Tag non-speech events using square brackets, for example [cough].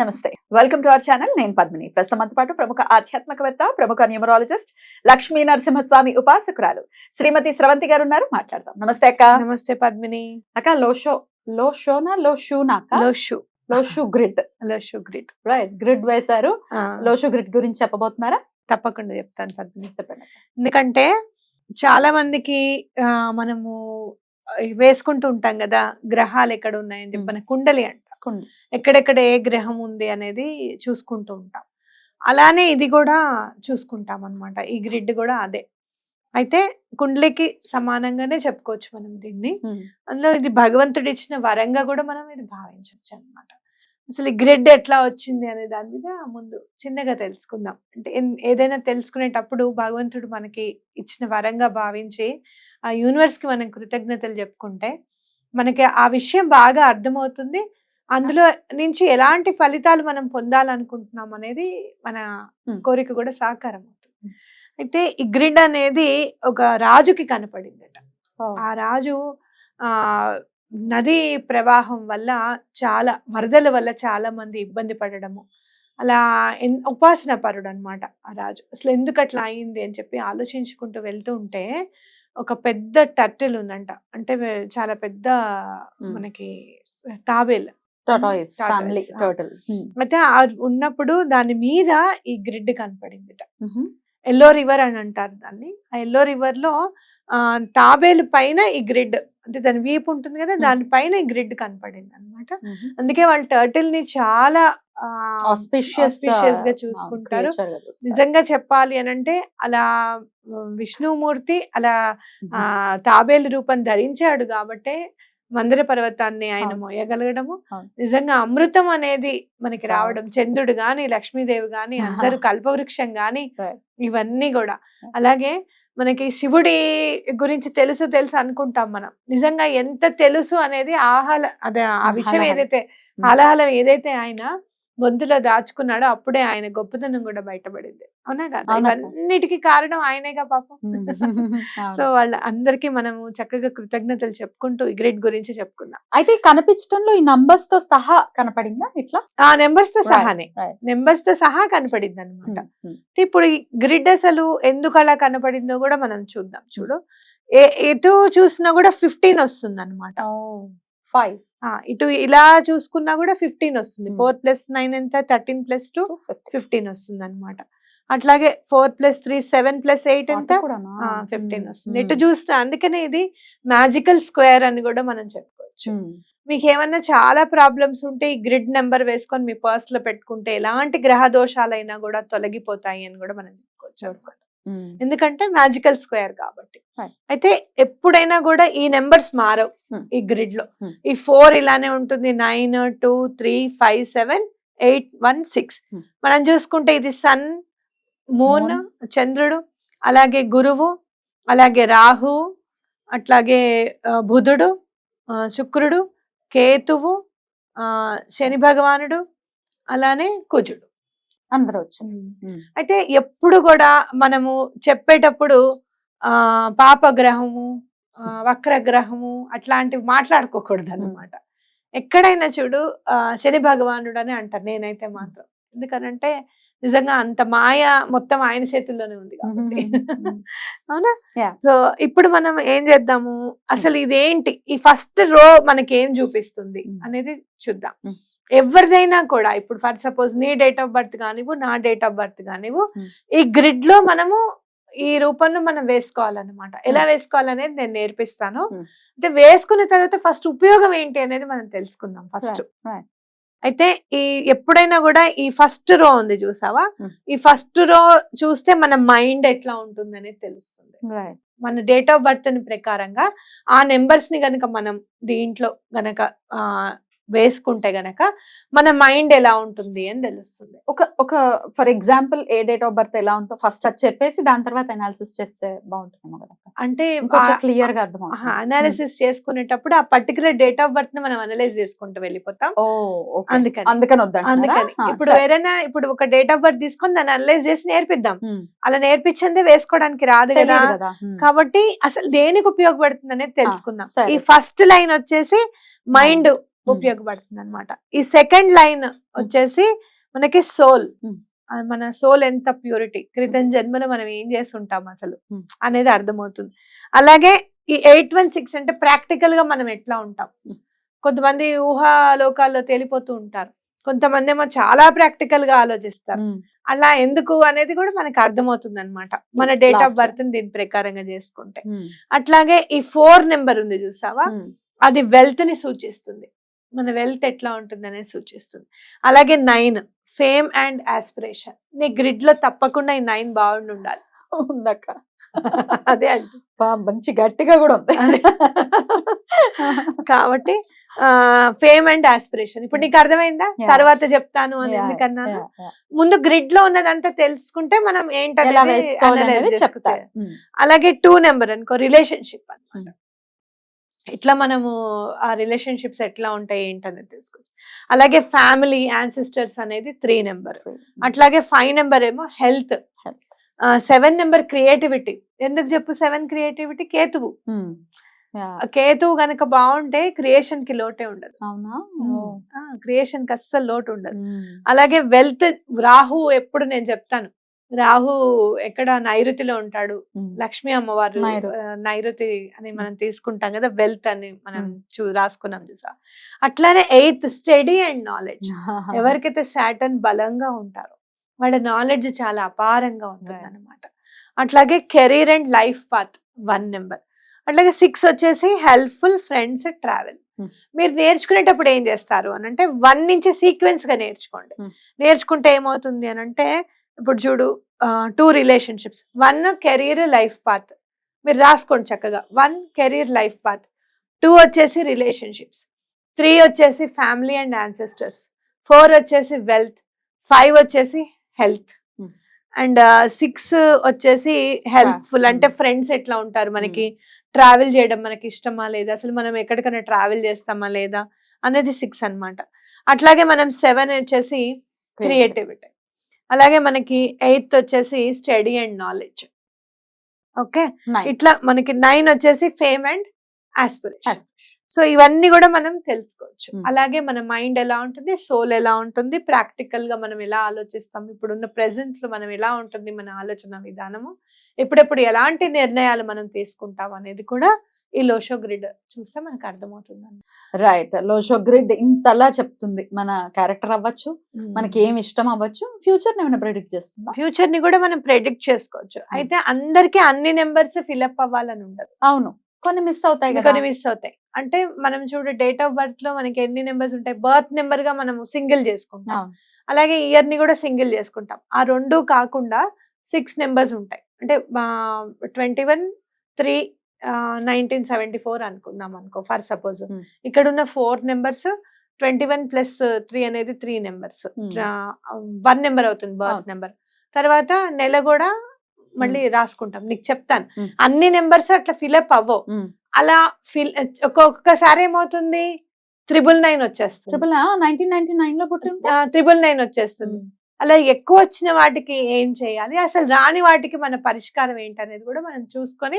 నమస్తే. Welcome to our channel నేను పద్మిని. ప్రస్తుతం పాటు ప్రముఖ ఆధ్యాత్మికవేత్త ప్రముఖ న్యూమరాలజిస్ట్ లక్ష్మీ నరసింహస్వామి ఉపాసకురాలు శ్రీమతి స్రవంతి గారు ఉన్నారు మాట్లాడదాం. నమస్తే అక్క. నమస్తే పద్మిని. అక్క లోషో లోషోనా లోషూనా అక్క? Lo Shu Lo Shu grid. Lo Shu grid. Right grid వేశారు. లోషు గ్రిడ్ గురించి చెప్పబోతున్నారా? తప్పకుండా చెప్తాను పద్మిని చెప్పండి ఎందుకంటే చాలా మందికి మనము వేసుకుంటూ ఉంటాం కదా గ్రహాలు ఎక్కడ ఉన్నాయని చెప్పి మ్మ్. మన కుండలి అంట. కుండ- ఎక్కడెక్కడ ఏ గ్రహం ఉంది అనేది చూసుకుంటూ ఉంటాం. అలానే ఇది కూడా చూసుకుంటాం అన్నమాట ఈ గ్రిడ్ కూడా అదే. అయితే కుండలికి సమానంగానే చెప్పుకోవచ్చు మనం దీన్ని. అందులో ఇది భగవంతుడు ఇచ్చిన వరంగా కూడా మనం ఇది భావించవచ్చు అన్నమాట అసలు ఈ గ్రిడ్ ఎట్లా వచ్చింది అనే దాని మీద ముందు చిన్నగా తెలుసుకుందాం. అంటే ఏదైనా తెలుసుకునేటప్పుడు భగవంతుడు మనకి ఇచ్చిన వరంగా భావించి ఆ యూనివర్స్కి మనం కృతజ్ఞతలు చెప్పుకుంటే మనకి ఆ విషయం బాగా అర్థమవుతుంది. అందులో నుంచి ఎలాంటి ఫలితాలు మనం పొందాలనుకుంటున్నాం అనేది మన. కోరిక కూడా సాకారం అవుతుంది అయితే ఈ గ్రిడ్ అనేది ఒక రాజుకి కనపడిందట. ఆ రాజు ఆ నది ప్రవాహం వల్ల చాలా వరదల వల్ల చాలా మంది ఇబ్బంది పడడము అలా ఉపాసన పరుడు అనమాట ఆ రాజు. అసలు ఎందుకు అట్లా అయింది అని చెప్పి ఆలోచించుకుంటూ వెళ్తూ ఉంటే ఒక పెద్ద టర్టిల్ ఉందంట. అంటే చాలా పెద్ద. మనకి తాబేలు. అయితే ఆ ఉన్నప్పుడు దాని మీద ఈ గ్రిడ్ కనపడిందిట Mhm. ఎల్లో రివర్ అని అంటారు దాన్ని ఆ ఎల్లో రివర్లో ఆ తాబేలు పైన ఈ గ్రిడ్ అంటే దాని వీపు ఉంటుంది కదా. దానిపైన ఈ గ్రిడ్ కనపడింది అనమాట. అందుకే వాళ్ళు టర్టిల్ని చాలా ఆ, Auspicious, auspicious గా చూసుకుంటారు. నిజంగా చెప్పాలి అని అంటే అలా విష్ణుమూర్తి అలా ఆ. తాబేలు రూపం ధరించాడు కాబట్టే మందిర పర్వతాన్ని ఆయన. మోయగలగడము. నిజంగా అమృతం అనేది మనకి. రావడం చంద్రుడు గాని లక్ష్మీదేవి గాని [laughs] అందరూ కల్పవృక్షం గాని. ఇవన్నీ కూడా. అలాగే మనకి శివుడి గురించి తెలుసు తెలుసు అనుకుంటాం మనం నిజంగా ఎంత తెలుసు అనేది ఆహల అదే ఆ విషయం. ఏదైతే. హలహలం ఏదైతే ఆయన గొంతులో దాచుకున్నాడో అప్పుడే ఆయన గొప్పతనం కూడా బయటపడింది. అవునా కదా. ఇవన్నిటికీ కారణం ఆయనేగా పాపం. [laughs] సో వాళ్ళ అందరికీ మనము చక్కగా కృతజ్ఞతలు చెప్పుకుంటూ ఈ గ్రిడ్ గురించి చెప్పుకుందాం. అయితే కనిపించడంలో ఈ నంబర్స్తో సహా కనపడిందా ఇట్లా? ఆ నెంబర్స్తో సహానే. నెంబర్స్తో సహా కనపడింది అనమాట. ఇప్పుడు ఈ గ్రిడ్ అసలు ఎందుకు అలా కనపడిందో కూడా మనం చూద్దాం చూడు. ఏ ఎటు చూసినా కూడా ఫిఫ్టీన్ వస్తుంది అనమాట ఫైవ్. ఇటు ఇలా చూసుకున్నా కూడా ఫిఫ్టీన్ వస్తుంది. Hmm. ఫోర్ ప్లస్ నైన్ ఎంత? Thirteen plus two? Fifty. Fifteen వస్తుంది అనమాట అట్లాగే four plus three seven plus eight ఎంత? ఫిఫ్టీన్ వస్తుంది. ఎటు చూస్తే అందుకనే ఇది మ్యాజికల్ స్క్వేర్ అని కూడా మనం చెప్పుకోవచ్చు. మీకు ఏమన్నా చాలా ప్రాబ్లమ్స్ ఉంటే ఈ గ్రిడ్ నెంబర్ వేసుకొని మీ పర్స్లో పెట్టుకుంటే ఎలాంటి గ్రహ దోషాలైనా కూడా తొలగిపోతాయి అని కూడా మనం చెప్పుకోవచ్చు ఎందుకంటే మ్యాజికల్ స్క్వేర్ కాబట్టి. అయితే ఎప్పుడైనా కూడా ఈ నెంబర్స్ మారవు Hmm. ఈ గ్రిడ్లో Hmm. ఈ ఫోర్ ఇలానే ఉంటుంది nine two three five seven eight one six Hmm. మనం చూసుకుంటే ఇది సన్ మూన్. చంద్రుడు అలాగే గురువు అలాగే రాహు అట్లాగే బుధుడు శుక్రుడు కేతువు శని భగవానుడు అలానే కుజుడు అందరూ వచ్చింది అయితే ఎప్పుడు కూడా మనము చెప్పేటప్పుడు ఆ పాపగ్రహము వక్రగ్రహము అట్లాంటివి మాట్లాడుకోకూడదు అనమాట ఎక్కడైనా చూడు ఆ, శని భగవానుడు అని అంటారు నేనైతే మాత్రం. ఎందుకనంటే నిజంగా అంత మాయ మొత్తం ఆయన చేతుల్లోనే ఉంది కాబట్టి. [laughs] అవునా. సో ఇప్పుడు మనం ఏం చేద్దాము? అసలు ఇదేంటి? ఈ ఫస్ట్ రో మనకి ఏం చూపిస్తుంది. అనేది చూద్దాం. ఎవరిదైనా కూడా ఇప్పుడు ఫర్ సపోజ్ నీ డేట్ ఆఫ్ బర్త్ కానివ్వు నా డేట్ ఆఫ్ బర్త్ కానివ్వు. ఈ గ్రిడ్లో మనము ఈ రూపంలో మనం వేసుకోవాలన్నమాట ఎలా. వేసుకోవాలనేది నేను నేర్పిస్తాను. అయితే వేసుకున్న తర్వాత ఫస్ట్ ఉపయోగం ఏంటి అనేది మనం తెలుసుకుందాం ఫస్ట్. అయితే ఈ ఎప్పుడైనా కూడా ఈ ఫస్ట్ రో ఉంది చూసావా. ఈ ఫస్ట్ రో చూస్తే మన మైండ్ ఎట్లా ఉంటుంది అనేది తెలుస్తుంది మన డేట్ ఆఫ్ బర్త్ ప్రకారంగా ఆ నెంబర్స్ని గనక మనం దీంట్లో గనక ఆ, వేసుకుంటే గనక మన మైండ్ ఎలా ఉంటుంది అని తెలుస్తుంది. ఒక ఒక ఫర్ ఎగ్జాంపుల్ ఏ డేట్ ఆఫ్ బర్త్ ఎలా ఉందో ఫస్ట్ అది చెప్పేసి దాని తర్వాత అనాలిసిస్ చేస్తే బాగుంటుందేమో కదా అంటే క్లియర్గా అర్థం అనాలిసిస్ చేసుకునేటప్పుడు ఆ పర్టికులర్ డేట్ ఆఫ్ బర్త్ని మనం అనలైజ్ చేసుకుంటూ వెళ్ళిపోతాం. అందుకని. అందుకని వద్దంటారా? అందుకని. ఇప్పుడు సరే. వేరేనా ఇప్పుడు ఒక డేట్ ఆఫ్ బర్త్ తీసుకొని దాన్ని అనలైజ్ చేసి నేర్పిద్దాం. అలా నేర్పించిందే వేసుకోవడానికి రాదు కదా. కాబట్టి అసలు దేనికి ఉపయోగపడుతుంది అనేది తెలుసుకుందాం. ఈ ఫస్ట్ లైన్ వచ్చేసి మైండ్. ఉపయోగపడుతుంది అనమాట ఈ సెకండ్ లైన్ వచ్చేసి మనకి సోల్. మన సోల్ ఎంత ప్యూరిటీ క్రితం జన్మలో మనం ఏం చేస్తుంటాం అసలు. అనేది అర్థమవుతుంది. అలాగే ఈ ఎయిట్ వన్ సిక్స్ అంటే ప్రాక్టికల్గా మనం ఎట్లా ఉంటాం. కొంతమంది ఊహాలోకాల్లో తేలిపోతూ ఉంటారు. కొంతమంది ఏమో చాలా ప్రాక్టికల్గా ఆలోచిస్తారు అలా ఎందుకు అనేది కూడా మనకి అర్థమవుతుంది అనమాట మన డేట్ ఆఫ్. బర్త్ దీని ప్రకారంగా చేసుకుంటే. అట్లాగే ఈ ఫోర్ నెంబర్ ఉంది చూసావా? అది వెల్త్ని సూచిస్తుంది. మన వెల్త్ ఎట్లా ఉంటుంది అనేది సూచిస్తుంది. అలాగే నైన్ ఫేమ్ అండ్ ఆస్పిరేషన్ నీ గ్రిడ్లో తప్పకుండా ఈ నైన్ బాగుండి ఉండాలి. ఉందక్క. అదే అండి. మంచి గట్టిగా కూడా ఉంది. కాబట్టి ఫేమ్ అండ్ ఆస్పిరేషన్ ఇప్పుడు నీకు అర్థమైందా. తర్వాత చెప్తాను అని ఎందుకన్నా. ముందు గ్రిడ్లో ఉన్నదంతా తెలుసుకుంటే మనం ఏంటనేది. చెప్తారు. అలాగే టూ నెంబర్ అనుకో రిలేషన్షిప్ అన్నమాట. ఇట్లా మనము ఆ రిలేషన్షిప్స్ ఎట్లా ఉంటాయి ఏంటనేది తెలుసుకోవచ్చు. అలాగే ఫ్యామిలీ యాన్సిస్టర్స్ అనేది త్రీ నెంబర్. అట్లాగే ఫైవ్ నెంబర్ ఏమో హెల్త్. Seven number creativity. ఎందుకు చెప్పు సెవెన్ క్రియేటివిటీ? కేతువు. కేతువు గనక బాగుంటే క్రియేషన్కి లోటే ఉండదు. అవునా? క్రియేషన్కి అస్సలు లోటు ఉండదు. అలాగే వెల్త్ రాహు ఎప్పుడు నేను చెప్తాను. రాహు ఎక్కడ నైరుతిలో ఉంటాడు. లక్ష్మీ అమ్మవారు నైరుతి. అని మనం తీసుకుంటాం కదా వెల్త్ అని మనం. చూ రాసుకున్నాం చూసా. అట్లానే ఎయిత్ స్టడీ అండ్ నాలెడ్జ్. [laughs] ఎవరికైతే సాటర్న్ బలంగా ఉంటారో వాళ్ళ నాలెడ్జ్ చాలా అపారంగా ఉంటుంది. అనమాట అట్లాగే career and life path one number. అట్లాగే సిక్స్ వచ్చేసి హెల్ప్ఫుల్ ఫ్రెండ్స్ ట్రావెల్. మీరు నేర్చుకునేటప్పుడు ఏం చేస్తారు అని అంటే వన్ నుంచి సీక్వెన్స్గా నేర్చుకోండి. నేర్చుకుంటే ఏమవుతుంది అని అంటే ఇప్పుడు చూడు two relationships one career life path మీరు రాసుకోండి చక్కగా. One career life path two వచ్చేసి రిలేషన్షిప్స్ త్రీ వచ్చేసి ఫ్యామిలీ అండ్ యాన్సెస్టర్స్ ఫోర్ వచ్చేసి వెల్త్ ఫైవ్ వచ్చేసి హెల్త్ Hmm. అండ్ సిక్స్ వచ్చేసి హెల్ప్ఫుల్ అంటే Hmm. ఫ్రెండ్స్ ఎట్లా ఉంటారు మనకి? ట్రావెల్ చేయడం మనకి ఇష్టమా లేదా? అసలు మనం ఎక్కడికైనా ట్రావెల్ చేస్తామా లేదా? అనేది సిక్స్ అన్నమాట. అట్లాగే మనం సెవెన్ వచ్చేసి క్రియేటివిటీ అలాగే మనకి ఎయిత్ వచ్చేసి స్టడీ అండ్ నాలెడ్జ్. ఓకే. ఇట్లా మనకి నైన్ వచ్చేసి ఫేమ్ అండ్ ఆస్పిరేషన్. సో ఇవన్నీ కూడా మనం తెలుసుకోవచ్చు. అలాగే మన మైండ్ ఎలా ఉంటుంది? సోల్ ఎలా ఉంటుంది? ప్రాక్టికల్గా మనం ఎలా ఆలోచిస్తాం? ఇప్పుడున్న ప్రెసెంట్లో మనం ఎలా ఉంటుంది? మన ఆలోచన విధానము. ఎప్పుడెప్పుడు ఎలాంటి నిర్ణయాలు మనం తీసుకుంటాం అనేది కూడా ఈ లోషో గ్రిడ్ చూస్తే మనకు అర్థమవుతుంది రైట్ లోషో గ్రిడ్ ఇంతలా చెప్తుంది. మన క్యారెక్టర్ అవ్వచ్చు మనకి ఏం ఇష్టం అవ్వచ్చు ఫ్యూచర్ ఏమైనా ప్రెడిక్ట్ చేస్తుందా? ఫ్యూచర్ని కూడా మనం ప్రెడిక్ట్ చేసుకోవచ్చు. అయితే అందరికి అన్ని నెంబర్స్ ఫిల్అప్ అవ్వాలని ఉండదు. అవును. కొన్ని మిస్ అవుతాయి కొన్ని మిస్ అవుతాయి. అంటే మనం చూడు డేట్ ఆఫ్ బర్త్లో మనకి ఎన్ని నెంబర్స్ ఉంటాయి? బర్త్ నెంబర్గా మనం సింగిల్ చేసుకుంటాం. అలాగే ఇయర్ని కూడా సింగిల్ చేసుకుంటాం. ఆ రెండు కాకుండా సిక్స్ నెంబర్స్ ఉంటాయి. అంటే twenty one three nineteen seventy four అనుకుందాం అనుకో ఫర్ సపోజ్. ఇక్కడ ఉన్న four numbers twenty one plus three అనేది త్రీ నెంబర్స్. వన్ నెంబర్ అవుతుంది బర్త్. నెంబర్ తర్వాత నెల కూడా మళ్ళీ రాసుకుంటాం నీకు చెప్తాను. అన్ని నెంబర్స్ అట్లా ఫిలప్ అవ్వవు. అలా ఫిల్ ఒక్కొక్కసారి ఏమవుతుంది త్రిబుల్ నైన్ వచ్చేస్తుంది ట్రిపుల్ నైన్టీన్ నైన్టీ నైన్లో పుట్టి ఉంటే? త్రిబుల్ నైన్ వచ్చేస్తుంది. అలా ఎక్కువ వచ్చిన వాటికి ఏం చేయాలి అసలు రాని వాటికి మన పరిష్కారం ఏంటనేది కూడా మనం చూసుకొని